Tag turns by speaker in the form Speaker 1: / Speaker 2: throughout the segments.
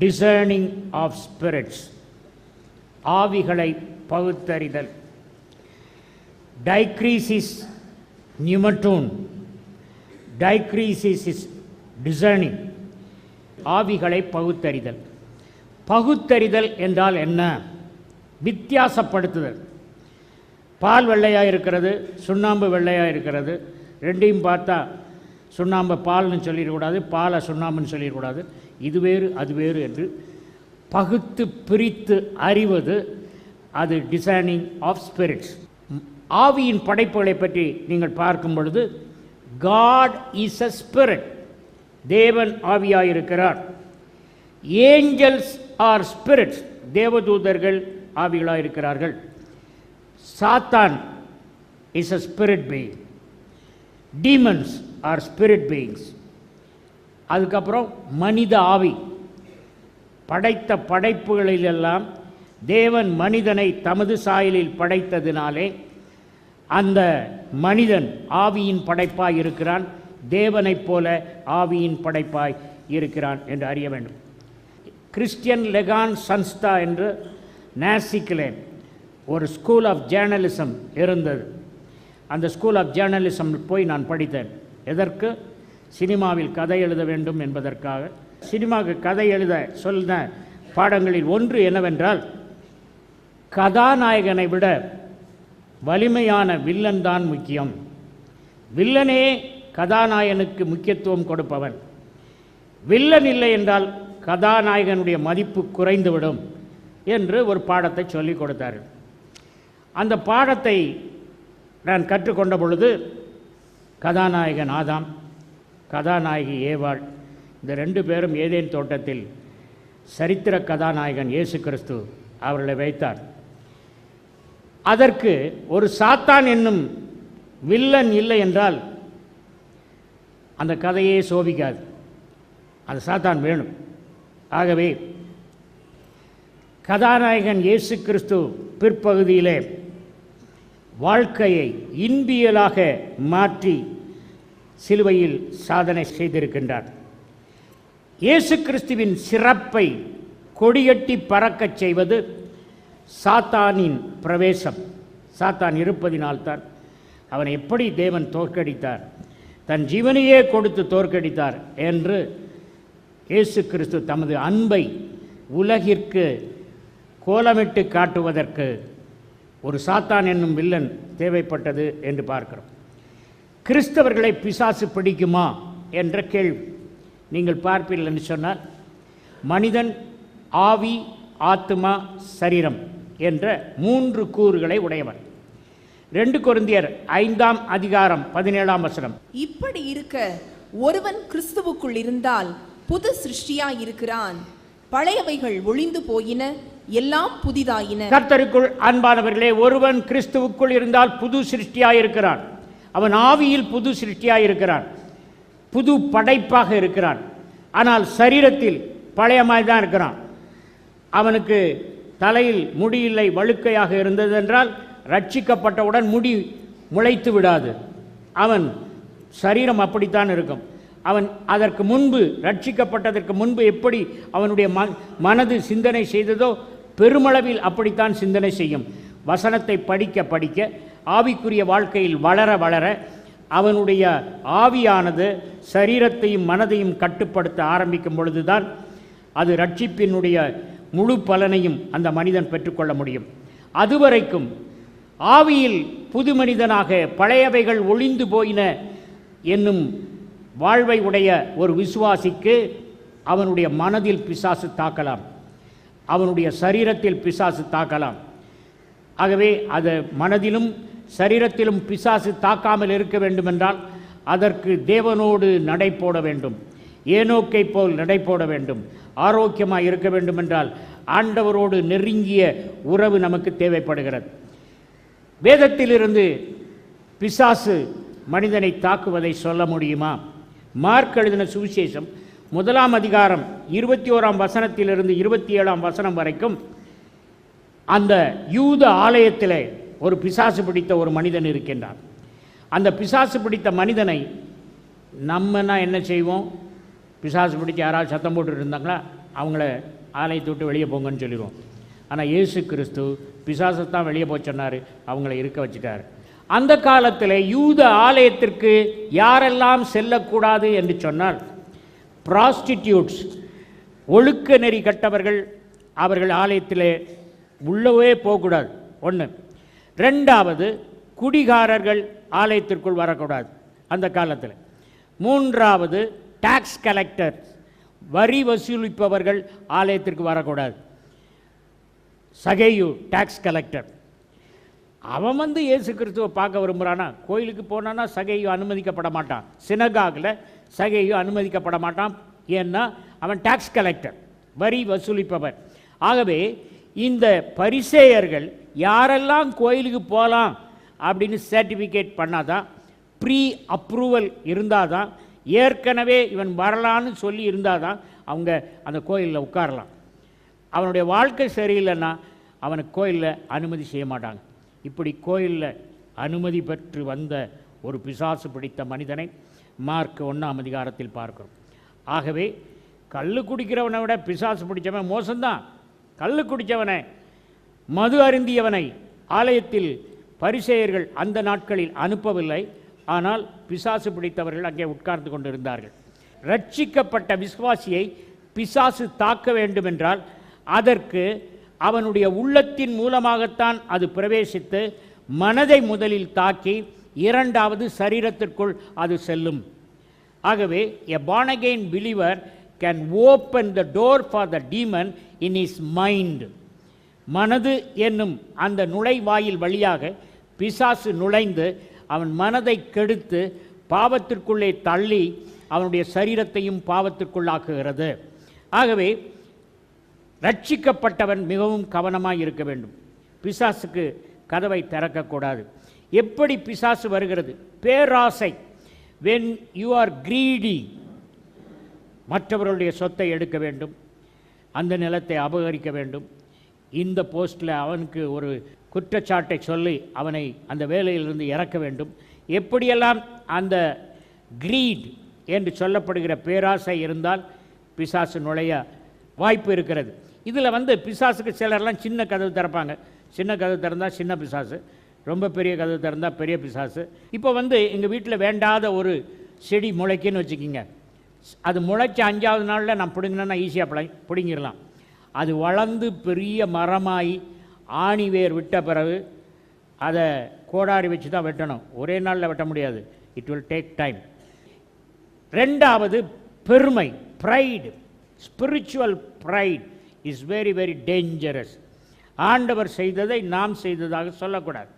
Speaker 1: Discerning of spirits ஆவிகளை பகுத்தறிதல். டைக்ரீசிஸ் நியூமட்டூன் டைக்ரீசிஸ் is discerning ஆவிகளை பகுத்தறிதல். பகுத்தறிதல் என்றால் என்ன? வித்தியாசப்படுத்துதல். பால் வெள்ளையாக இருக்கிறது சுண்ணாம்பு வெள்ளையாக இருக்கிறது. ரெண்டையும் பார்த்தா சுண்ணாம்பை பால்னு சொல்லிடக்கூடாது பாலை சுண்ணாம்புன்னு சொல்லிடக்கூடாது. இது வேறு அது வேறு என்று பகுத்து பிரித்து அறிவது அது டிசைனிங் ஆஃப் ஸ்பிரிட்ஸ் ஆவியின் படைப்புகளை பற்றி நீங்கள் பார்க்கும் பொழுது காட் இஸ் அ ஸ்பிரிட் தேவன் ஆவியாயிருக்கிறார். ஏஞ்சல்ஸ் ஆர் ஸ்பிரிட்ஸ் தேவதூதர்கள் ஆவிகளாக இருக்கிறார்கள் சாத்தான் is a spirit being demons are spirit beings அதுக்கப்புறம் மனித ஆவி. படைத்த படைப்புகளிலெல்லாம் தேவன் மனிதனை தமது சாயலில் படைத்ததினாலே அந்த மனிதன் ஆவியின் படைப்பாய் இருக்கிறான் தேவனைப் போல ஆவியின் படைப்பாய் இருக்கிறான் என்று அறிய வேண்டும். கிறிஸ்டியன் லெகான் சன்ஸ்தா என்று நாசிக்கிலே ஒரு ஸ்கூல் ஆஃப் ஜேர்னலிசம் இருந்தது. அந்த ஸ்கூல் ஆஃப் ஜேர்னலிசம் போய் நான் படித்தேன். எதற்கு? சினிமாவில் கதை எழுத வேண்டும் என்பதற்காக சினிமாவுக்கு கதை எழுத சொன்ன பாடங்களில் ஒன்று என்னவென்றால் கதாநாயகனை விட வலிமையான வில்லன் தான் முக்கியம். வில்லனே கதாநாயகனுக்கு முக்கியத்துவம் கொடுப்பவன். வில்லன் இல்லை என்றால் கதாநாயகனுடைய மதிப்பு குறைந்துவிடும் என்று ஒரு பாடத்தை சொல்லிக் கொடுத்தார். அந்த பாடத்தை நான் கற்றுக்கொண்ட பொழுது கதாநாயகன் ஆதாம். கதாநாயகி ஏவாள். இந்த ரெண்டு பேரும் ஏதேன் தோட்டத்தில் சரித்திர கதாநாயகன் இயேசு கிறிஸ்து அவர்களை வைத்தார். அதற்கு ஒரு சாத்தான் என்னும் வில்லன் இல்லை என்றால் அந்த கதையே சோபிக்காது. அந்த சாத்தான் வேணும். ஆகவே கதாநாயகன் இயேசு கிறிஸ்து பிற்பகுதியிலே வாழ்க்கையை இன்பியலாக மாற்றி சிலுவையில் சாதனை செய்திருக்கின்றார். இயேசு கிறிஸ்துவின் சிறப்பை கொடியட்டி பறக்கச் செய்வது சாத்தானின் பிரவேசம். சாத்தான் இருப்பதினால்தான் அவனை எப்படி தேவன் தோற்கடித்தார்? தன் ஜீவனையே கொடுத்து தோற்கடித்தார் என்று இயேசு கிறிஸ்து தமது அன்பை உலகிற்கு கோலமிட்டு காட்டுவதற்கு ஒரு சாத்தான் என்னும் வில்லன் தேவைப்பட்டது என்று பார்க்கிறோம். கிறிஸ்தவர்களை பிசாசு பிடிக்குமா என்ற கேள்வி. நீங்கள் பார்ப்பீர்கள் என்று சொன்னால் மனிதன் ஆவி ஆத்மா சரீரம் என்ற மூன்று கூறுகளை உடையவன் ரெண்டு கொரிந்தியர் ஐந்தாம் அதிகாரம் பதினேழாம் வசனம்.
Speaker 2: இப்படி இருக்க ஒருவன் கிறிஸ்துவுக்குள் இருந்தால் புது சிருஷ்டியாய் இருக்கிறான். பழையவைகள் ஒளிந்து போயின எல்லாம் புதிதாயின.
Speaker 1: கர்த்தருக்குள் அன்பானவர்களே ஒருவன் கிறிஸ்துவுக்குள் இருந்தால் புது சிருஷ்டியாயிருக்கிறான் அவன் ஆவியில் புது சிருஷ்டியாக இருக்கிறான். புது படைப்பாக இருக்கிறான். ஆனால் சரீரத்தில் பழையமாய் தான் இருக்கிறான். அவனுக்கு தலையில் முடியில்லை வழுக்கையாக இருந்ததென்றால் ரட்சிக்கப்பட்டவுடன் முடி முளைத்து விடாது. அவன் சரீரம் அப்படித்தான் இருக்கும். அவன் அதற்கு முன்பு ரட்சிக்கப்பட்டதற்கு முன்பு எப்படி அவனுடைய ம மனது சிந்தனை செய்ததோ பெருமளவில் அப்படித்தான் சிந்தனை செய்யும். வசனத்தை படிக்க படிக்க ஆவிக்குரிய வாழ்க்கையில் வளர வளர அவனுடைய ஆவியானது சரீரத்தையும் மனதையும் கட்டுப்படுத்த ஆரம்பிக்கும் பொழுதுதான் அது ரட்சிப்பினுடைய முழு பலனையும் அந்த மனிதன் பெற்றுக்கொள்ள முடியும். அதுவரைக்கும் ஆவியில் புது மனிதனாக பழையவைகள் ஒளிந்து போயின என்னும் வாழ்வை உடைய ஒரு விசுவாசிக்கு அவனுடைய மனதில் பிசாசு தாக்கலாம். அவனுடைய சரீரத்தில் பிசாசு தாக்கலாம். ஆகவே அது மனதிலும் சரீரத்திலும் பிசாசு தாக்காமல் இருக்க வேண்டுமென்றால் அதற்கு தேவனோடு நடை போட வேண்டும். ஏனோக்கை போல் நடை போட வேண்டும். ஆரோக்கியமாக இருக்க வேண்டுமென்றால் ஆண்டவரோடு நெருங்கிய உறவு நமக்கு தேவைப்படுகிறது. வேதத்திலிருந்து பிசாசு மனிதனை தாக்குவதை சொல்ல முடியுமா? மார்க் எழுதின சுவிசேஷம் முதலாம் அதிகாரம் இருபத்தி ஓராம் வசனத்திலிருந்து இருபத்தி ஏழாம் வசனம் வரைக்கும் அந்த யூத ஆலயத்தில் ஒரு பிசாசு பிடித்த ஒரு மனிதன் இருக்கின்றான். அந்த பிசாசு பிடித்த மனிதனை நம்மனா என்ன செய்வோம்? பிசாசு பிடிச்ச யாராவது சத்தம் போட்டுட்டு இருந்தாங்களா? அவங்கள ஆலயத்தை விட்டு வெளியே போங்கன்னு சொல்லிடுவோம். ஆனால் இயேசு கிறிஸ்து பிசாசத்தான் வெளியே போய் சொன்னார். அவங்கள இருக்க வச்சுட்டார். அந்த காலத்தில் யூத ஆலயத்திற்கு யாரெல்லாம் செல்லக்கூடாது என்று சொன்னால் ப்ராஸ்டிடியூட்ஸ் ஒழுக்க நெறி கட்டவர்கள் அவர்கள் ஆலயத்தில் உள்ளவே போகக்கூடாது. ஒன்று ரெண்டாவது குடிகாரர்கள் ஆலயத்திற்குள் வரக்கூடாது அந்த காலத்தில். மூன்றாவது டாக்ஸ் கலெக்டர் வரி வசூலிப்பவர்கள் ஆலயத்திற்கு வரக்கூடாது. சகேயு டாக்ஸ் கலெக்டர் அவன் வந்து இயேசு கிறிஸ்துவை பார்க்க விரும்புகிறானா கோயிலுக்கு போனான்னா சகையும் அனுமதிக்கப்பட மாட்டான். சினகாகில் சகையும் அனுமதிக்கப்பட மாட்டான். ஏன்னா அவன் டாக்ஸ் கலெக்டர் வரி வசூலிப்பவர். ஆகவே இந்த பரிசேயர்கள் யாரெல்லாம் கோயிலுக்கு போகலாம் அப்படின்னு சர்டிஃபிகேட் பண்ணாதான் ப்ரீ அப்ரூவல் இருந்தால் தான் ஏற்கனவே இவன் வரலான்னு சொல்லி இருந்தால் தான் அவங்க அந்த கோயிலில் உட்காரலாம். அவனுடைய வாழ்க்கை சரியில்லைன்னா அவனை கோயிலில் அனுமதி செய்ய மாட்டாங்க. இப்படி கோயிலில் அனுமதி பெற்று வந்த ஒரு பிசாசு பிடித்த மனிதனை மார்க் ஒன்றாம் அதிகாரத்தில் பார்க்கிறோம். ஆகவே கல் குடிக்கிறவனை விட பிசாசு பிடிச்சவன் மோசம்தான். கல் குடித்தவனை மது அருந்தியவனை ஆலயத்தில் பரிசேயர்கள் அந்த நாட்களில் அனுப்பவில்லை. ஆனால் பிசாசு பிடித்தவர்கள் அங்கே உட்கார்ந்து கொண்டிருந்தார்கள். ரட்சிக்கப்பட்ட விசுவாசியை பிசாசு தாக்க வேண்டுமென்றால் அதற்கு அவனுடைய உள்ளத்தின் மூலமாகத்தான் அது பிரவேசித்து மனதை முதலில் தாக்கி இரண்டாவது சரீரத்திற்குள் அது செல்லும். ஆகவே a born again again can open the door for the demon in is mind மனது என்னும் அந்த நுழைவாயில் வழியாக பிசாசு நுழைந்து அவன் மனதை கெடுத்து பாவத்திற்குள்ளே தள்ளி அவனுடைய சரீரத்தையும் பாவத்திற்குள்ளாக்குகிறது. ஆகவே ரட்சிக்கப்பட்டவன் மிகவும் கவனமாக இருக்க வேண்டும். பிசாசுக்கு கதவை திறக்கக்கூடாது. எப்படி பிசாசு வருகிறது? பேராசை. வென் யூ ஆர் கிரீடி மற்றவர்களுடைய சொத்தை எடுக்க வேண்டும். அந்த நிலத்தை அபகரிக்க வேண்டும். இந்த போஸ்ட்டில் அவனுக்கு ஒரு குற்றச்சாட்டை சொல்லி அவனை அந்த வேலையிலிருந்து இறக்க வேண்டும். எப்படியெல்லாம் அந்த கிரீட் என்று சொல்லப்படுகிற பேராசை இருந்தால் பிசாசு நுழைய வாய்ப்பு இருக்கிறது. இதில் வந்து பிசாசுக்கு சிலர்லாம் சின்ன கதவு திறப்பாங்க. சின்ன கதவு திறந்தால் சின்ன பிசாசு ரொம்ப பெரிய கதவு திறந்தால் பெரிய பிசாசு. இப்போ வந்து எங்கள் வீட்டில் வேண்டாத ஒரு செடி முளைக்குன்னு வச்சுக்கிங்க. அது முளைச்ச அஞ்சாவது நாளில் நான் பிடுங்கினா ஈஸியாக பிளை பிடுங்கிடலாம் அது வளர்ந்து பெரிய மரமாய் ஆணி வேர் விட்ட பிறகு அதை கோடாரி வச்சு தான் வெட்டணும். ஒரே நாளில் வெட்ட முடியாது. இட் வில் டேக் டைம் ரெண்டாவது பெருமை pride spiritual pride is very very dangerous ஆண்டவர் செய்ததை நாம் செய்ததாக சொல்லக்கூடாது.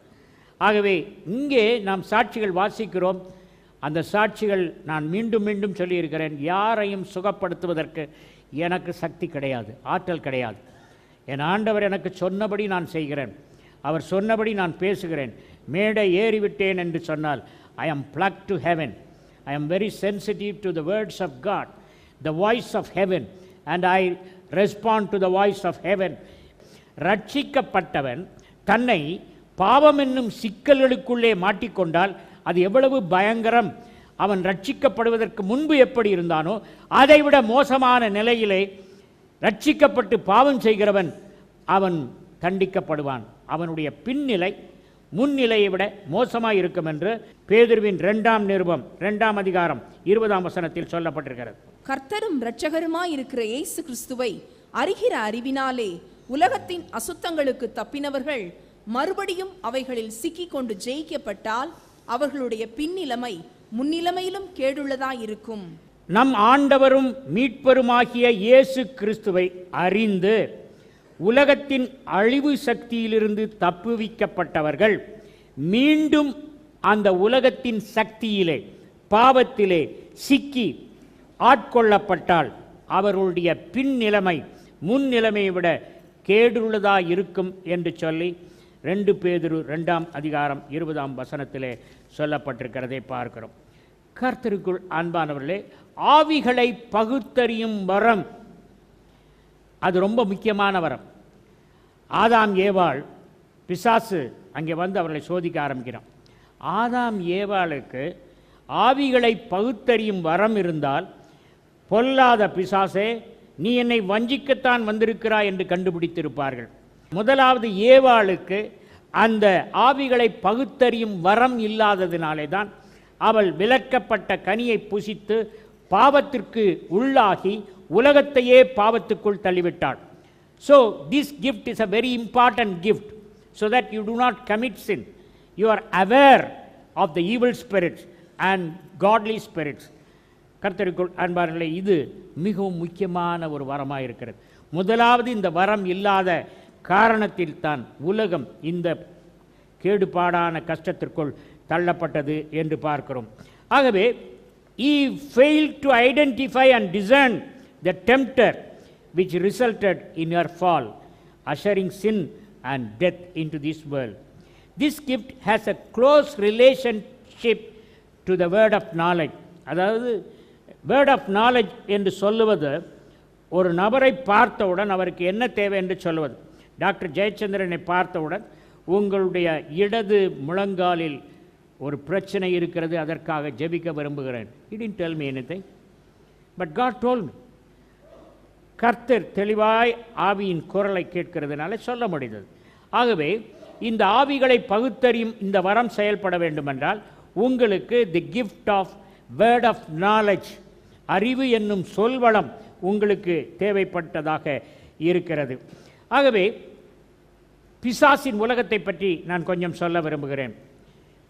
Speaker 1: ஆகவே இங்கே நாம் சாட்சிகள் வாசிக்கிறோம். அந்த சாட்சிகள் நான் மீண்டும் மீண்டும் சொல்லியிருக்கிறேன். யாரையும் சுகப்படுத்துவதற்கு எனக்கு சக்தி கிடையாது ஆற்றல் கிடையாது. என் ஆண்டவர் எனக்கு சொன்னபடி நான் செய்கிறேன். அவர் சொன்னபடி நான் பேசுகிறேன். மேடை ஏறிவிட்டேன் என்று சொன்னால் I am plug to heaven I am very sensitive to the words of God the voice of heaven and I respond to the voice of heaven ரட்சிக்கப்பட்டவன் தன்னை பாவம் என்னும் சிக்கல்களுக்குள்ளே மாட்டிக்கொண்டால் அது எவ்வளவு பயங்கரம். அவன் ரட்சிக்கப்படுவதற்கு முன்பு எப்படி இருந்தானோ அதைவிட மோசமான நிலையிலே ரட்சிக்கப்பட்டு பாவம் செய்கிறவன் அவன் தண்டிக்கப்படுவான். அவனுடைய பின்னிலை முன்னிலையை விட மோசமாக இருக்கும் என்று பேதுருவின் இரண்டாம் நிருபம் இரண்டாம் அதிகாரம் இருபதாம் வசனத்தில் சொல்லப்பட்டிருக்கிறது.
Speaker 2: கர்த்தரும் இரட்சகருமாய் இருக்கிற இயேசு கிறிஸ்துவை அறிகிற அறிவினாலே உலகத்தின் அசுத்தங்களுக்கு தப்பினவர்கள் மறுபடியும் அவைகளில் சிக்கிக்கொண்டு ஜெயிக்கப்பட்டால் அவர்களுடைய பின்னிலைமை முன்னிலைமையிலும் கேடுள்ளதா இருக்கும்.
Speaker 1: நம் ஆண்டவரும் மீட்பருமாகிய இயேசு கிறிஸ்துவை அறிந்து உலகத்தின் அழிவு சக்தியிலிருந்து தப்புவிக்கப்பட்டவர்கள் மீண்டும் அந்த உலகத்தின் சக்தியிலே பாவத்திலே சிக்கி ஆட்கொள்ளப்பட்டால் அவர்களுடைய பின்னிலைமை முன்னிலைமையை விட கேடுள்ளதாக இருக்கும் என்று சொல்லி ரெண்டு பேதுரு ரெண்டாம் அதிகாரம் இருபதாம் வசனத்திலே சொல்லப்பட்டிருக்கிறதை பார்க்கிறோம். கர்த்தருக்குள் அன்பானவர்களே ஆவிகளை பகுத்தறியும் வரம். அது ரொம்ப முக்கியமான வரம். ஆதாம் ஏவாள் பிசாசு அங்கே வந்து அவர்களை சோதிக்க ஆரம்பிக்கிறான். ஆதாம் ஏவாளுக்கு ஆவிகளை பகுத்தறியும் வரம் இருந்தால் பொல்லாத பிசாசே நீ என்னை வஞ்சிக்கத்தான் வந்திருக்கிறாய் என்று கண்டுபிடித்திருப்பார்கள். முதலாவது ஏவாளுக்கு அந்த ஆவிகளை பகுத்தறியும் வரம் இல்லாததினாலே தான் அவள் விலக்கப்பட்ட கனியை புசித்து பாவத்திற்கு உள்ளாகி உலகத்தையே பாவத்துக்குள் தள்ளிவிட்டாள். So this gift is a very important gift so that you do not commit sin you are aware of the evil spirits and godly spirits கர்த்தருக்குள் அன்பார்களே இது மிகவும் முக்கியமான ஒரு வரமாக இருக்கிறது முதலாவது இந்த வரம் இல்லாத காரணத்தில் தான் உலகம் இந்த கேடுபாடான கஷ்டத்திற்குள் தள்ளப்பட்டது என்று பார்க்கிறோம். ஆகவே he fail to identify and design the tempter which resulted in in fall ushering sin and death into this world this gift has a close relationship to the word of knowledge அதாவது word of knowledge என்று சொல்லுவது ஒரு நபரை பார்த்தவுடன் அவருக்கு என்ன தேவை என்று சொல்லுவது. டாக்டர் ஜெயச்சந்திரனை பார்த்தவுடன் உங்களுடைய இடது முழங்காலில் ஒரு பிரச்சனை இருக்கிறது அதற்காக ஜெபிக்க விரும்புகிறேன். Didn't tell me any but God told me கர்த்தர் தெளிவாய் ஆவியின் குரலை கேட்கிறதுனால சொல்ல முடிந்தது. ஆகவே இந்த ஆவிகளை பகுத்தறியும் இந்த வரம் செயல்பட வேண்டுமென்றால் உங்களுக்கு the gift of word of knowledge அறிவு என்னும் சொல்வளம் உங்களுக்கு தேவைப்பட்டதாக இருக்கிறது. ஆகவே பிசாசின் உலகத்தை பற்றி நான் கொஞ்சம் சொல்ல விரும்புகிறேன்.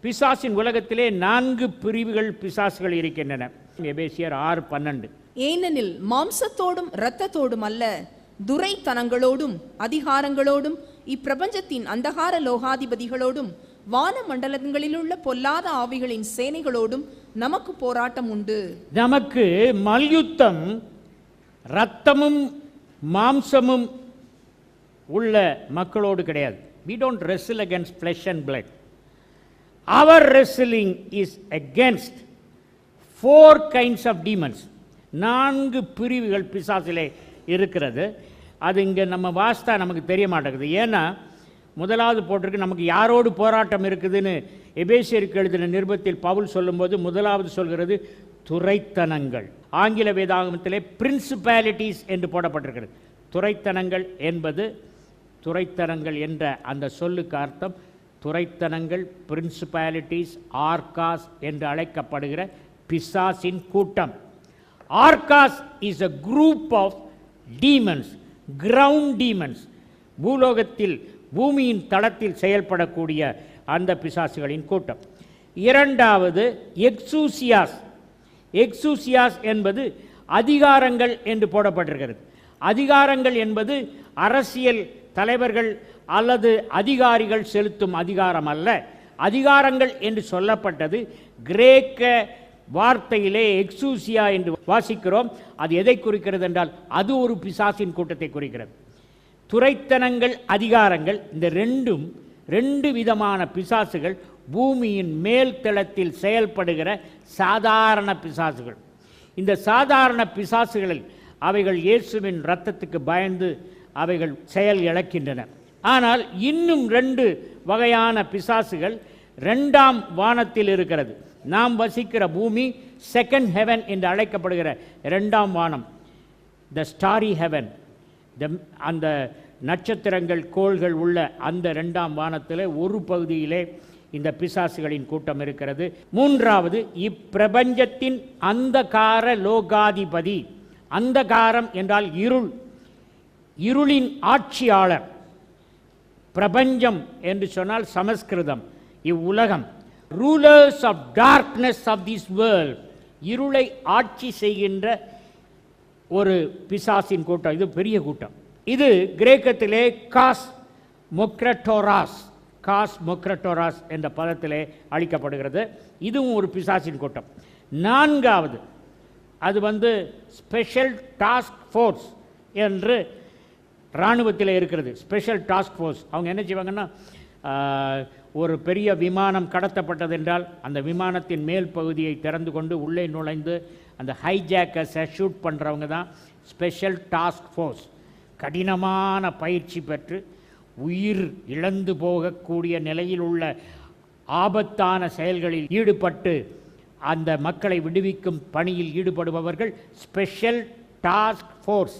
Speaker 1: பிசாசின் உலகத்திலே நான்கு பிரிவுகள் பிசாசுகள் இருக்கின்றன. எபேசியர் ஆறு பன்னெண்டு.
Speaker 2: ஏனெனில் மாம்சத்தோடும் இரத்தத்தோடும் அல்ல துரைத்தனங்களோடும் அதிகாரங்களோடும் இப்பிரபஞ்சத்தின் அந்தகார லோகாதிபதிகளோடும் வான மண்டலங்களிலுள்ள பொல்லாத ஆவிகளின் சேனைகளோடும் நமக்கு போராட்டம் உண்டு.
Speaker 1: நமக்கு மல்யுத்தம் இரத்தமும் மாம்சமும் உள்ள மக்களோடு கிடையாது. We don't wrestle against flesh and blood our wrestling is against four kinds of demons நான்கு பிரிவுகள் பிசாசிலே இருக்கிறது. அது இங்கே நம்ம வாஸ்தா நமக்கு தெரிய மாட்டேங்குது. ஏன்னா முதலாவது போட்டிருக்கு நமக்கு யாரோடு போராட்டம் இருக்குதுன்னு எபேசியருக்கு எழுதின நிருபத்தில் பவுல் சொல்லும்போது முதலாவது சொல்கிறது துரைத்தனங்கள் ஆங்கில வேதாகமத்திலே பிரின்சிபாலிட்டிஸ் என்று போடப்பட்டிருக்கிறது. துரைத்தனங்கள் என்பது துரைத்தனங்கள் என்ற அந்த சொல்லுக்கு அர்த்தம் துரைத்தனங்கள் பிரின்சிபாலிட்டிஸ் ஆர்காஸ் என்று அழைக்கப்படுகிற பிசாசின் கூட்டம். Orcas is a group of demons ground demons பூலோகத்தில் பூமியின் தளத்தில் செயல்படக்கூடிய அந்த பிசாசுகளின் கூட்டம். இரண்டாவது எக்ஸூசியாஸ் எக்ஸூசியாஸ் என்பது அதிகாரங்கள் என்று போடப்பட்டிருக்கிறது. அதிகாரங்கள் என்பது அரசியல் தலைவர்கள் அல்லது அதிகாரிகள் செலுத்தும் அதிகாரம் அல்ல. அதிகாரங்கள் என்று சொல்லப்பட்டது கிரேக்க வார்த்தையிலே எக்ஸூசியா என்று வாசிக்கிறோம். அது எதை குறிக்கிறது என்றால் அது ஒரு பிசாசின் கூட்டத்தை குறிக்கிறது. துரைத்தனங்கள் அதிகாரங்கள் இந்த ரெண்டும் ரெண்டு விதமான பிசாசுகள் பூமியின் மேல் தளத்தில் செயல்படுகிற சாதாரண பிசாசுகள். இந்த சாதாரண பிசாசுகளில் அவைகள் இயேசுவின் இரத்தத்துக்கு பயந்து அவைகள் செயல் இழக்கின்றன. ஆனால் இன்னும் ரெண்டு வகையான பிசாசுகள் ரெண்டாம் வானத்தில் இருக்கிறது. நாம் வசிக்கிற பூமி செகண்ட் ஹெவன் என்று அழைக்கப்படுகிற ரெண்டாம் வானம். த ஸ்டாரி ஹெவன் த அந்த நட்சத்திரங்கள் கோள்கள் உள்ள அந்த ரெண்டாம் வானத்தில் ஒரு பகுதியிலே இந்த பிசாசுகளின் கூட்டம் இருக்கிறது. மூன்றாவது இப்பிரபஞ்சத்தின் அந்தகார லோகாதிபதி. அந்தகாரம் என்றால் இருள். இருளின் ஆட்சியாளர். பிரபஞ்சம் என்று சொன்னால் சமஸ்கிருதம் இவ்வுலகம். Rulers of darkness of this world இருளை ஆட்சி செய்கின்ற ஒரு பிசாசின் கூட்டம் இது பெரிய கூட்டம். இது கிரேக்கத்திலே காஸ் மொக்ரட்டோராஸ் காஸ் மொக்ரட்டோராஸ் என்ற பதத்திலே அளிக்கப்படுகிறது இதுவும் ஒரு பிசாசின் கூட்டம். நான்காவது அது வந்து ஸ்பெஷல் டாஸ்க் ஃபோர்ஸ் என்று இராணுவத்தில் இருக்கிறது. ஸ்பெஷல் டாஸ்க் ஃபோர்ஸ் அவங்க என்ன செய்வாங்கன்னா ஒரு பெரிய விமானம் கடத்தப்பட்டது என்றால் அந்த விமானத்தின் மேல் பகுதியை திறந்து கொண்டு உள்ளே நுழைந்து அந்த ஹைஜாக்கர்ஸை ஷூட் பண்ணுறவங்க தான் ஸ்பெஷல் டாஸ்க் ஃபோர்ஸ் கடினமான பயிற்சி பெற்று உயிர் இழந்து போகக்கூடிய நிலையில் உள்ள ஆபத்தான செயல்களில் ஈடுபட்டு அந்த மக்களை விடுவிக்கும் பணியில் ஈடுபடுபவர்கள் ஸ்பெஷல் டாஸ்க் ஃபோர்ஸ்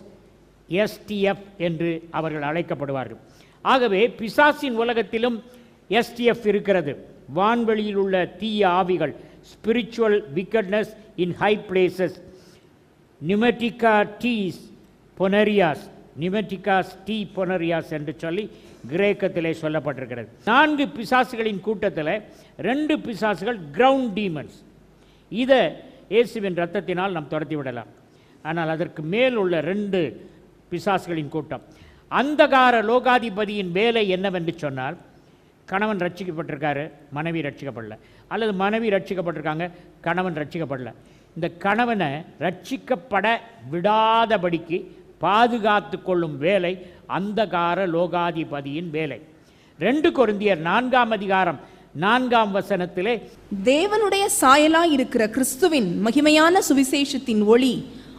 Speaker 1: எஸ்டிஎஃப் என்று அவர்கள் அழைக்கப்படுவார்கள். ஆகவே பிசாசின் உலகத்திலும் எஸ்டிஎஃப் இருக்கிறது. வான்வெளியில் உள்ள தீய ஆவிகள் spiritual wickedness in high places நிமெட்டிகா டீஸ் பொனரியாஸ் நிமெட்டிகாஸ் டீ பொனரியாஸ் என்று சொல்லி கிரேக்கத்திலே சொல்லப்பட்டிருக்கிறது. நான்கு பிசாசுகளின் கூட்டத்தில் ரெண்டு பிசாசுகள் கிரவுண்ட் டீமன்ஸ் இதை இயேசுவின் ரத்தத்தினால் நாம் துரத்தி விடலாம் ஆனால் அதற்கு மேல் உள்ள ரெண்டு பிசாசுகளின் கூட்டம். அந்தகார லோகாதிபதியின் வேலை என்னவென்று சொன்னால் கணவன் ரட்சிக்கப்பட்டிருக்காரு மனைவி ரட்சிக்கப்படல. அல்லது மனைவி ரட்சிக்கப்பட்டிருக்காங்க கணவன் ரட்சிக்கப்படல. இந்த கணவனை ரட்சிக்கப்பட விடாதபடிக்கு பாதுகாத்து கொள்ளும் வேலை அந்தகார லோகாதிபதியின் வேலை. ரெண்டு கொருந்தியர் நான்காம் அதிகாரம் நான்காம் வசனத்திலே
Speaker 2: தேவனுடைய சாயலாய் இருக்கிற கிறிஸ்துவின் மகிமையான சுவிசேஷத்தின் ஒளி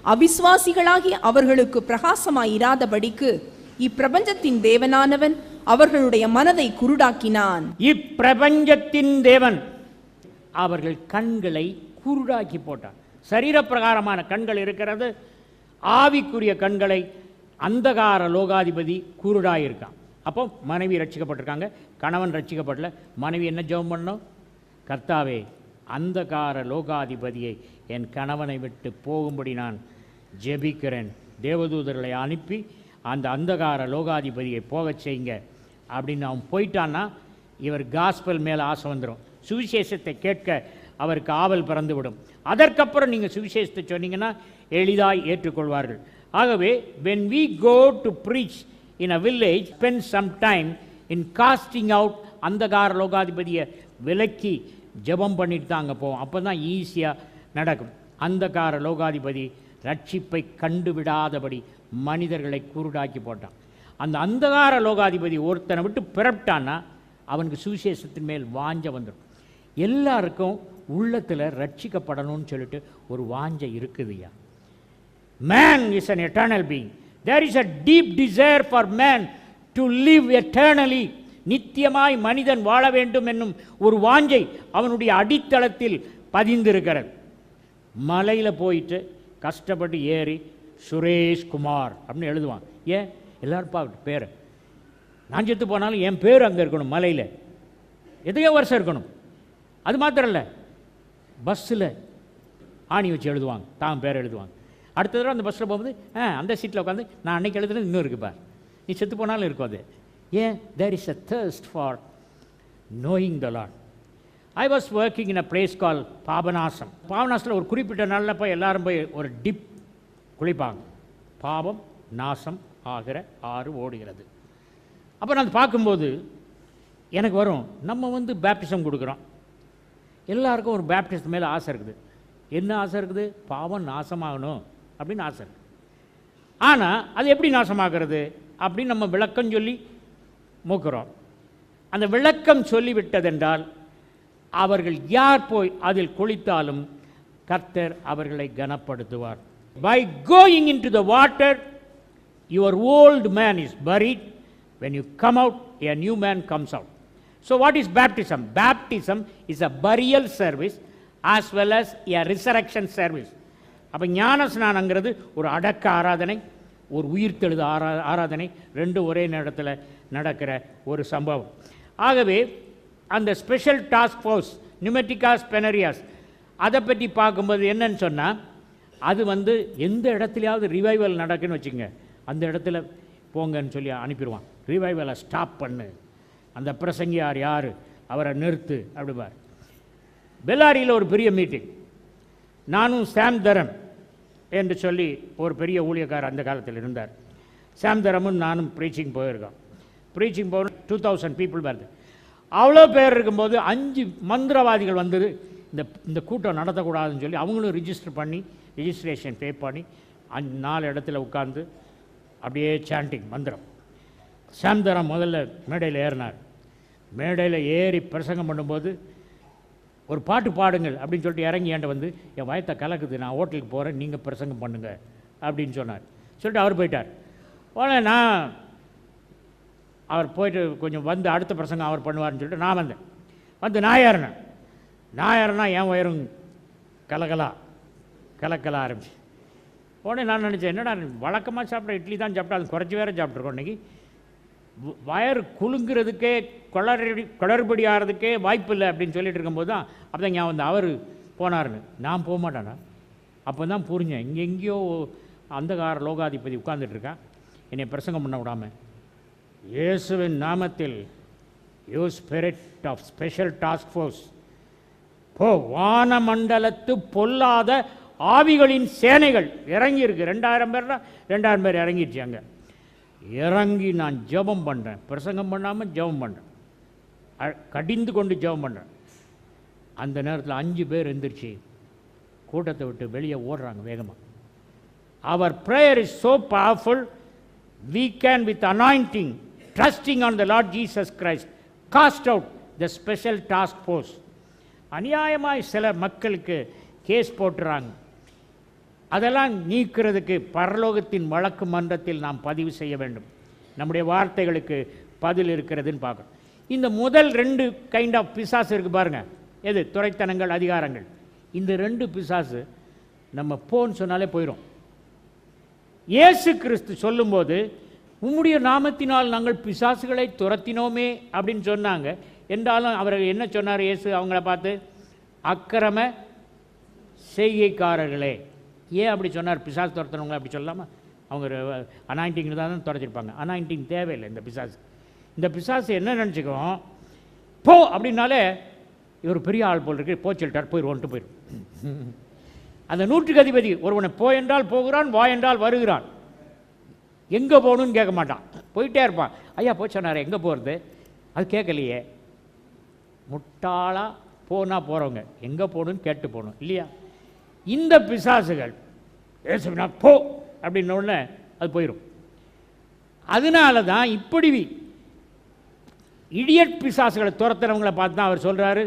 Speaker 2: அவிசுவாசிகளாகிய அவர்களுக்கு பிரகாசமாயிராதபடிக்கு இப்பிரபஞ்சத்தின் தேவனானவன் அவர்களுடைய மனதை குருடாக்கினான்.
Speaker 1: இப்பிரபஞ்சத்தின் தேவன் அவர்கள் கண்களை குருடாக்கி போட்டான் சரீரப்பிரகாரமான கண்கள் இருக்கிறது. ஆவிக்குரிய கண்களை அந்தகார லோகாதிபதி குருடாயிருக்கான். அப்போ மனைவி ரட்சிக்கப்பட்டிருக்காங்க. கணவன் ரட்சிக்கப்படல. மனைவி என்ன ஜெபம் பண்ணோம் கர்த்தாவே அந்தகார லோகாதிபதியை என் கணவனை விட்டு போகும்படி நான் ஜெபிக்கிறேன். தேவதூதர்களை அனுப்பி அந்த அந்தகார லோகாதிபதியை போகச் செய்யுங்க. அப்படின்னு அவன் போயிட்டான்னா இவர் காஸ்பல் மேலே ஆசை வந்துடும் சுவிசேஷத்தை கேட்க அவருக்கு ஆவல் பிறந்துவிடும். அதற்கப்புறம் நீங்கள் சுவிசேஷத்தை சொன்னீங்கன்னா எளிதாய் ஏற்றுக்கொள்வார்கள். ஆகவே when we go to preach in a village spend some time in casting out அந்தகார லோகாதிபதியை விலக்கி ஜெபம் பண்ணிட்டு தான் அங்கே போவோம். அப்போ தான் ஈஸியாக நடக்கும். அந்தகார லோகாதிபதி ரட்சிப்பை கண்டுவிடாதபடி மனிதர்களை குருடாக்கி போட்டான். அந்த அந்தகார லோகாதிபதி ஒருத்தனை விட்டு பிறப்பிட்டான்னா அவனுக்கு சுவிசேஷத்தின் மேல் வாஞ்ச வந்துடும் எல்லாருக்கும் உள்ளத்தில் ரட்சிக்கப்படணும்னு சொல்லிட்டு ஒரு வாஞ்சை இருக்குதுயா man is an eternal being there is a deep desire for man to live eternally நித்தியமாய் மனிதன் வாழ வேண்டும் என்னும் ஒரு வாஞ்சை அவனுடைய அடித்தளத்தில் பதிந்திருக்கிறது. மலையில் போயிட்டு கஷ்டப்பட்டு ஏறி சுரேஷ் குமார் அப்படின்னு எழுதுவான். ஏன்? எல்லாரும் பார்க்கட்டும் பேர். நான் செத்து போனாலும் என் பேர் அங்கே இருக்கணும் மலையில். எதையோ வருஷம் இருக்கணும். அது மாத்திரம் இல்லை பஸ்ஸில் ஆணி வச்சு எழுதுவாங்க. தான் பேர் எழுதுவாங்க. அடுத்த தடவை அந்த பஸ்ஸில் போகும்போது ஆ அந்த சீட்டில் உட்காந்து நான் அன்னைக்கு எழுதுனது இன்னும் இருக்குப்பா நீ செத்து போனாலும் இருக்கும் அது. ஏன் there is a thirst for knowing the Lord I was working in a place call Papanasam பாபநாசத்தில் ஒரு குறிப்பிட்ட நாளில் போய் எல்லாரும் போய் ஒரு டிப் குளிப்பாங்க. பாவம் நாசம் ஆகிற ஆறு ஓடுகிறது. அப்போ நான் பார்க்கும்போது எனக்கு வரும் நம்ம வந்து பேப்டிசம் கொடுக்குறோம். எல்லாருக்கும் ஒரு பேப்டிஸ்ட் மேலே ஆசை இருக்குது. என்ன ஆசை இருக்குது? பாவம் நாசமாகணும் அப்படின்னு ஆசை இருக்குது ஆனால் அது எப்படி நாசமாகிறது? அப்படின்னு நம்ம விளக்கம் சொல்லி மூக்குறோம் அந்த விளக்கம் சொல்லிவிட்டதென்றால் அவர்கள் யார் போய் அதில் குளித்தாலும் கர்த்தர் அவர்களை கனப்படுத்துவார். By going into the water your old man is buried when you come out a new man comes out so what is baptism baptism is a burial service as well as a resurrection service அப்போ ஞான ஸ்நானங்கிறது ஒரு அடக்க ஆராதனை ஒரு உயிர்த்தெழுத ஆரா ஆராதனை ரெண்டும் ஒரே நேரத்தில் நடக்கிற ஒரு சம்பவம். ஆகவே அந்த ஸ்பெஷல் டாஸ்க் ஃபோர்ஸ் நியூமெட்டிகாஸ் பெனரியாஸ் அதை பற்றி பார்க்கும்போது என்னன்னு சொன்னால் அது வந்து எந்த இடத்துலையாவது ரிவைவல் நடக்குன்னு வச்சுங்க அந்த இடத்துல போங்கன்னு சொல்லி அனுப்பிடுவான். ரிவைவலை ஸ்டாப் பண்ணு. அந்த பிரசங்கியார் யார்? அவரை நிறுத்து அப்படிவார் பெல்லாரியில் ஒரு பெரிய மீட்டிங் நானும் சாம் தரம் என்று சொல்லி ஒரு பெரிய ஊழியக்காரர் அந்த காலத்தில் இருந்தார். சாம் தரமும் நானும் ப்ரீச்சிங் போயிருக்கோம். ப்ரீச்சிங் போக டூ தௌசண்ட் பீப்புள் வருது. அவ்வளோ பேர் இருக்கும்போது அஞ்சு மந்திரவாதிகள் வந்து இந்த இந்த கூட்டம் நடத்தக்கூடாதுன்னு சொல்லி அவங்களும் ரிஜிஸ்டர் பண்ணி ரிஜிஸ்ட்ரேஷன் பே பண்ணி அஞ்சு நாலு இடத்துல உட்காந்து அப்படியே சாண்டிங் மந்திரம். சாந்தரம் முதல்ல மேடையில் ஏறினார். மேடையில் ஏறி பிரசங்கம் பண்ணும்போது ஒரு பாட்டு பாடுங்கள் அப்படின்னு சொல்லிட்டு இறங்கி ஏன்ட்ட வந்து என் வயத்தை கலக்குது நான் ஹோட்டலுக்கு போகிறேன் நீங்கள் பிரசங்கம் பண்ணுங்கள் அப்படின்னு சொன்னார். சொல்லிட்டு அவர் போயிட்டார். உடனே நான் அவர் போயிட்டு கொஞ்சம் வந்து அடுத்த பிரசங்கம் அவர் பண்ணுவார்னு சொல்லிட்டு நான் வந்தேன். வந்து நான் ஏறினேன் நான் ஏறினா என் உயரும் கலகலா கலக்கல ஆரம்பிச்சு. உடனே நான் நினச்சேன் என்னடா வழக்கமாக சாப்பிட்ற இட்லி தான் சாப்பிட்டா அது குறைச்சி வேற சாப்பிட்ருக்கோம் இன்றைக்கி வயர் வயறு குலுங்குறதுக்கே குளறி குளறுபடி ஆகிறதுக்கே வாய்ப்பு இல்லை அப்படின்னு சொல்லிட்டு இருக்கும்போது தான் அப்போ தான் ஞாபகம் வந்து அவர் போனாருன்னு. நான் போக மாட்டேனா அப்போ தான் புரிஞ்சேன். இங்கே எங்கேயோ அந்தகார லோகாதிபதி உட்காந்துட்டு இருக்கான் என்னை பிரசங்கம் பண்ண விடாம. இயேசுவின் நாமத்தில் you spirit of special task force. போ வானமண்டலத்து பொல்லாத ஆவிகளின் சேனைகள். இறங்கியிருக்கு. ரெண்டாயிரம் பேர் ரெண்டாயிரம் பேர் இறங்கிடுச்சு அங்கே. இறங்கி நான் ஜெபம் பண்ணுறேன் பிரசங்கம் பண்ணாமல் ஜெபம் பண்ணுறேன் கடிந்து கொண்டு ஜெபம் பண்ணுறேன் அந்த நேரத்தில் அஞ்சு பேர் எந்திரிச்சு கூட்டத்தை விட்டு வெளியே ஓடுறாங்க வேகமாக our prayer is so powerful we can with anointing trusting on the lord jesus christ. Cast out the special task force அநியாயமாக சில மக்களுக்கு கேஸ் போட்டுறாங்க. அதெல்லாம் நீக்கிறதுக்கு பரலோகத்தின் வழக்கு மன்றத்தில் நாம் பதிவு செய்ய வேண்டும். நம்முடைய வார்த்தைகளுக்கு பதில் இருக்கிறதுன்னு பார்க்கணும். இந்த முதல் ரெண்டு கைண்ட் ஆஃப் பிசாசு இருக்குது பாருங்கள் எது? துறைத்தனங்கள் அதிகாரங்கள். இந்த ரெண்டு பிசாசு நம்ம போன்னு சொன்னாலே போயிடும் இயேசு கிறிஸ்து சொல்லும்போது உம்முடைய நாமத்தினால் நாங்கள் பிசாசுகளை துரத்தினோமே அப்படின்னு சொன்னாங்க. என்றாலும் அவர்கள் என்ன சொன்னார் இயேசு? அவங்கள பார்த்து அக்கிரம செய்கைக்காரர்களே. ஏன் அப்படி சொன்னார்? பிசாசு துரத்தினவங்க அப்படி சொல்லாமா? அவங்க அனாயிண்டிங் தான் துடைச்சிருப்பாங்க அனாயிண்டிங் தேவையில்லை இந்த பிசாசு. இந்த பிசாசு என்ன நினச்சிக்கும்? போ! அப்படின்னாலே இவர் பெரிய ஆள் போல் இருக்கு. போ சொல்லிட்டார். போயிடுவோன்ட்டு போயிடும் அந்த நூற்றுக்கு அதிபதி ஒருவனை போ என்றால் போகிறான் வா என்றால் வருகிறான். எங்கே போகணும்னு கேட்க மாட்டான். போயிட்டே இருப்பான். ஐயா போய் சொன்னார் எங்கே போகிறது அது கேட்கலையே. முட்டாளாக போனால் போகிறவங்க எங்கே போகணும்னு கேட்டு போகணும். இல்லையா? இந்த பிசாசுகள் ஏசுவினா போ! அப்படின்ன அது போயிடும் அதனால தான் இப்படி இடியட் பிசாசுகளை துரத்துறவங்களை பார்த்து தான் அவர் சொல்கிறாரு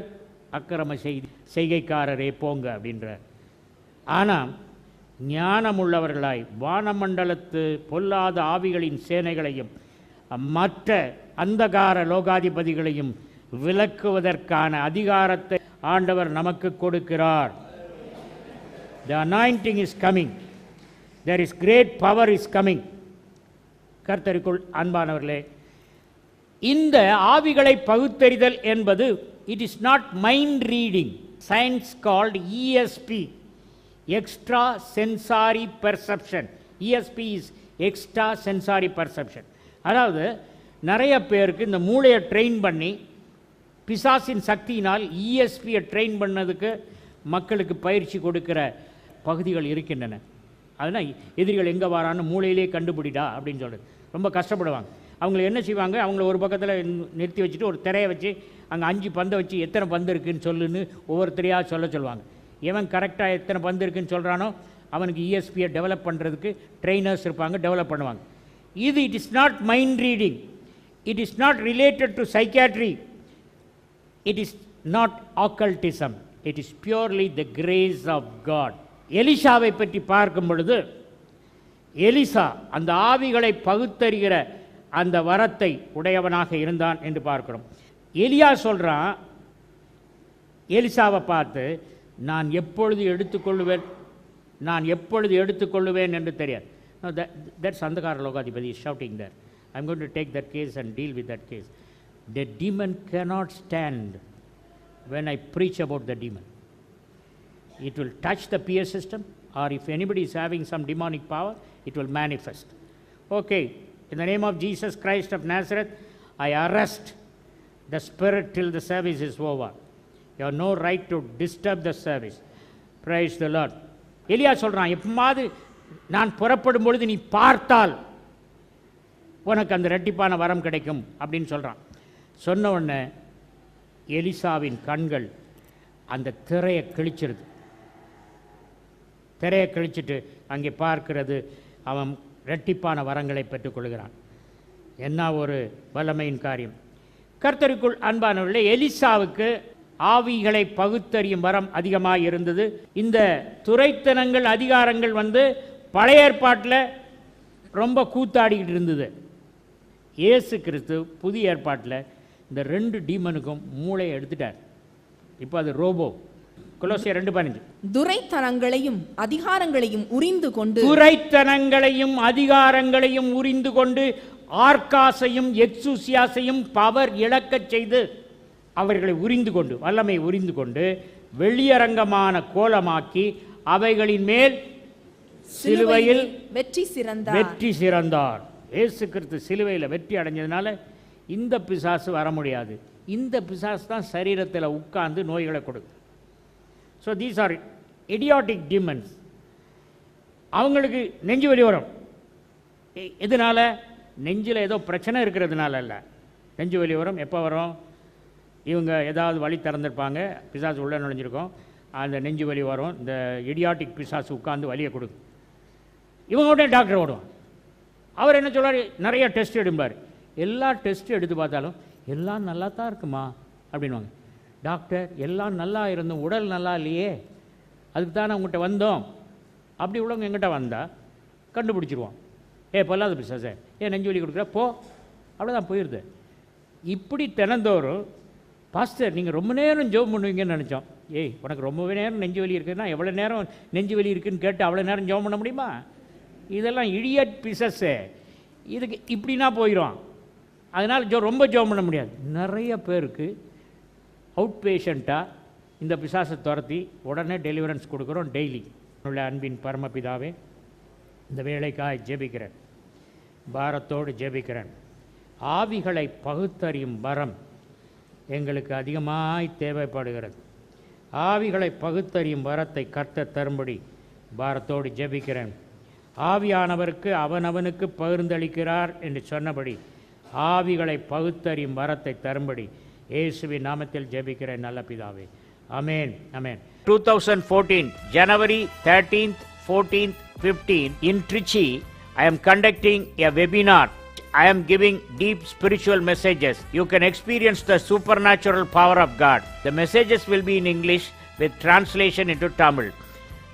Speaker 1: அக்கிரம செய்தி செய்கைக்காரரே போங்க அப்படின்றார். ஆனால் ஞானமுள்ளவர்களாய் வானமண்டலத்து பொல்லாத ஆவிகளின் சேனைகளையும் மற்ற அந்தகார லோகாதிபதிகளையும் விலக்குவதற்கான அதிகாரத்தை ஆண்டவர் நமக்கு கொடுக்கிறார். The anointing is coming there is great power is coming கர்த்தருக்குள் அன்பானவர்களே இந்த ஆவிகளை பகுத்தறிதல் என்பது it is not mind reading science called ESP extra sensory perception ESP is extra sensory perception அதாவது நிறைய பேருக்கு இந்த மூளையை ட்ரெயின் பண்ணி பிசாசின் சக்தியினால் இஎஸ்பியை ட்ரெயின் பண்ணதுக்கு மக்களுக்கு பயிற்சி கொடுக்கிற பகுதிகள் இருக்கின்றன. அதனால் எதிரிகள் எங்கே வரான்னு மூளையிலே கண்டுபிடிடா அப்படின்னு சொல்கிறது ரொம்ப கஷ்டப்படுவாங்க. அவங்கள என்ன செய்வாங்க? அவங்கள ஒரு பக்கத்தில் நிறுத்தி வச்சுட்டு ஒரு திரையை வச்சு அங்கே அஞ்சு பந்தை வச்சு எத்தனை பந்து இருக்குதுன்னு சொல்லுன்னு ஒவ்வொருத்தரையாக சொல்ல சொல்லுவாங்க. எவன் கரெக்டாக எத்தனை பந்து இருக்குன்னு சொல்கிறானோ அவனுக்கு இஎஸ்பியை டெவலப் பண்ணுறதுக்கு ட்ரெயினர்ஸ் இருப்பாங்க டெவலப் பண்ணுவாங்க. இது it is not mind reading it is not related to psychiatry it is not occultism it is purely the grace of God எலிஷாவை பற்றி பார்க்கும் பொழுது எலிசா அந்த ஆவிகளை பகுத்தறிகிற அந்த வரத்தை உடையவனாக இருந்தான் என்று பார்க்கிறோம். எலியா சொல்கிறான் எலிசாவை பார்த்து நான் எப்பொழுது எடுத்துக்கொள்ளுவேன் நான் எப்பொழுது எடுத்துக்கொள்ளுவேன் என்று தெரியாது தட்ஸ் அந்தகார லோகாதிபதி shouting there I'm going to take that case and deal with that case the demon cannot stand when I preach about the demon. It will touch the peer system, or if anybody is having some demonic power, it will manifest. Okay, in the name of Jesus Christ of Nazareth, I arrest the spirit till the service is over. You have no right to disturb the service praise the Lord எலியா சொல்கிறான் எப்பமாவது நான் புறப்படும் பொழுது நீ பார்த்தால் உனக்கு அந்த ரெட்டிப்பான வரம் கிடைக்கும் அப்படின்னு சொல்கிறான் சொன்ன உடனே எலிசாவின் கண்கள் அந்த திரையை கிழிச்சிருது. திரையை கிழிச்சிட்டு அங்கே பார்க்கிறது அவன் ரெட்டிப்பான வரங்களை பெற்றுக்கொள்கிறான் என்ன ஒரு வல்லமையின் காரியம். கர்த்தருக்குள் அன்பானவர்களே எலிசாவுக்கு ஆவிகளை பகுத்தறியும் வரம் அதிகமாக இருந்தது. இந்த துரைத்தனங்கள் அதிகாரங்கள் வந்து பழைய ஏற்பாட்டில் ரொம்ப கூத்தாடிக்கிட்டு இருந்தது. இயேசு கிறிஸ்து புதிய ஏற்பாட்டில் இந்த ரெண்டு டீமனுக்கும் மூளையை எடுத்துட்டார். இப்போ அது ரோபோ. கொலோசியர் ரெண்டு பதினஞ்சு.
Speaker 2: துரைத்தனங்களையும் அதிகாரங்களையும் உரிந்து கொண்டு
Speaker 1: துரைத்தனங்களையும் அதிகாரங்களையும் உரிந்து கொண்டு ஆர்காசையும் எக்ஸூசியாசையும் பவர் இழக்கச் செய்து அவர்களை உரிந்து கொண்டு வல்லமை உரிந்து கொண்டு வெளியரங்கமான கோலமாக்கி அவைகளின் மேல் சிலுவையில்
Speaker 2: வெற்றி சிறந்தார்.
Speaker 1: வெற்றி சிறந்தார். இயேசு கிறிஸ்து சிலுவையில் வெற்றி அடைஞ்சதுனால இந்த பிசாசு வர முடியாது. இந்த பிசாசு தான் சரீரத்தில் உட்கார்ந்து நோய்களை கொடுக்கும். So these are idiotic demons அவங்களுக்கு நெஞ்சு வலி வரும். எதனால? நெஞ்சில் ஏதோ பிரச்சனை இருக்கிறதுனால அல்ல. நெஞ்சு வலி வரும். எப்போ வரும்? இவங்க ஏதாவது வழி திறந்துருப்பாங்க பிசாசு உள்ளே நுழைஞ்சிருக்கோம். அந்த நெஞ்சு வலி வரும். இந்த இடியாட்டிக் பிசாசு உட்காந்து வலியை கொடுக்கும். இவங்க உடனே டாக்டர் ஓடும். அவர் என்ன சொல்கிறார் நிறைய டெஸ்ட் எடுப்பார் எல்லா டெஸ்ட்டும் எடுத்து பார்த்தாலும் எல்லாம் நல்லா தான் இருக்குமா? அப்படின்வாங்க டாக்டர் எல்லாம் நல்லா இருந்தும் உடல் நல்லா இல்லையே. அதுக்கு தானே உங்கள்கிட்ட வந்தோம். அப்படி உள்ளவங்க எங்கிட்ட வந்தால் கண்டுபிடிச்சிருவோம் ஏ பொல்லாத பிசாசே. ஏ நெஞ்சு வலி கொடுக்குற? போ. அவ்வளோதான் போயிடுது இப்படி தினந்தோறும் பாஸ்டர் நீங்கள் ரொம்ப நேரம் ஜெபம் பண்ணுவீங்கன்னு நினச்சோம். ஏய் உனக்கு ரொம்ப நேரம் நெஞ்சு வலி இருக்குதுன்னா எவ்வளோ நேரம் நெஞ்சு வலி இருக்குன்னு கேட்டு அவ்வளோ நேரம் ஜோம் பண்ண முடியுமா? இதெல்லாம் இடியட் பிசஸ்ஸு. இதுக்கு இப்படின்னா போயிடும் அதனால் ஜோ ரொம்ப ஜெபம் பண்ண முடியாது. நிறைய பேருக்கு அவுட் பேஷண்ட்டாக இந்த பிசாசை துரத்தி உடனே டெலிவரன்ஸ் கொடுக்குறோம் டெய்லி. உள்ள அன்பின் பரமபிதாவே இந்த வேலைக்காய் ஜெபிக்கிறேன். பாரத்தோடு ஜெபிக்கிறேன். ஆவிகளை பகுத்தறியும் வரம் எங்களுக்கு அதிகமாய் தேவைப்படுகிறது. ஆவிகளை பகுத்தறியும் வரத்தை கர்த்த தரும்படி பாரத்தோடு ஜெபிக்கிறேன். ஆவியானவருக்கு அவனவனுக்கு பகிர்ந்தளிக்கிறார் என்று சொன்னபடி ஆவிகளை பகுத்தறியும் வரத்தை தரும்படி இயேசுவி நாமத்தில் ஜெபிக்கிறேன் நல்ல பிதாவே. அமேன் அமேன் two thousand fourteen January thirteenth fourteenth fifteen in Trichy I am conducting a webinar I am giving deep spiritual messages. You can experience the supernatural power of God. The messages will be in English with translation into Tamil.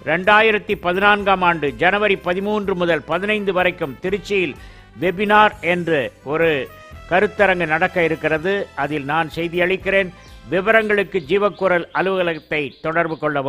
Speaker 1: ரெண்டாயிரத்தி பதினான்காம் ஆண்டு ஜனவரி பதிமூன்று முதல் பதினைந்து வரைக்கும் திருச்சியில் webinar என்று ஒரு கருத்தரங்கு நடக்க இருக்கிறது அதில் நான் செய்தி அளிக்கிறேன் விவரங்களுக்கு ஜீவக்குரல் அலுவலகத்தை தொடர்பு கொள்ளவும்